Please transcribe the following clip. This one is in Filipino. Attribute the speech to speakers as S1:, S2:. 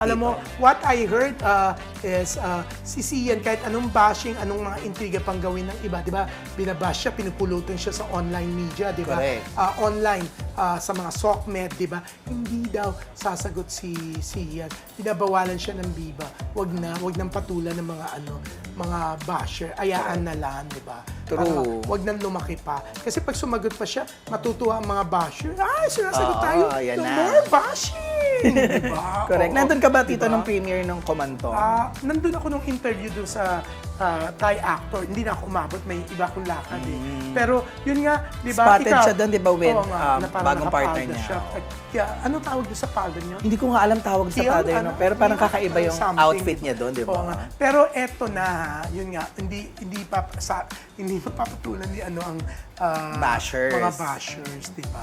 S1: Alam mo, what I heard uh, is uh, si Sian, kahit anong bashing, anong mga intriga pang gawin ng iba, di ba? Binabash siya, pinupulutan siya sa online media, di ba?
S2: Correct.
S1: Uh, online, uh, sa mga SOCMED, di ba? Hindi daw sasagot si Sian. Binabawalan siya ng biba. Wag na, wag nang patulan ng mga ano, mga basher. Ayaan na lang, di ba?
S2: True.
S1: Para wag nang lumaki pa. Kasi pag sumagot pa siya, matutuwa ang mga basher. Ay, sinasagot
S2: Oo,
S1: tayo.
S2: ayan
S1: No
S2: na.
S1: more bashing! di ba?
S2: Correct.
S1: Oo.
S2: Nandun ka ba, Tito,
S1: Diba?
S2: nung premiere ng Komantong?
S1: Ah, nandun ako nung interview dun sa ah, Thai actor. Hindi na ako umabot, may iba akong lakad eh. Pero yun nga, di ba?
S2: Mm. Spotted
S1: ikaw-
S2: siya dun, di ba, with,
S1: Oo nga,
S2: um,
S1: na parang
S2: bagong partner niya.
S1: siya. Kaya, ano tawag doon sa palda niya?
S2: Hindi ko nga alam tawag sa
S1: Teal,
S2: father,
S1: ano?
S2: no? pero parang kakaiba yung
S1: something.
S2: outfit niya doon, di
S1: Oo nga.
S2: ba?
S1: Pero eto na, yun nga, hindi hindi pa sa hindi mapapatulan ni ano ang ah,
S2: Bashers.
S1: mga bashers, di ba?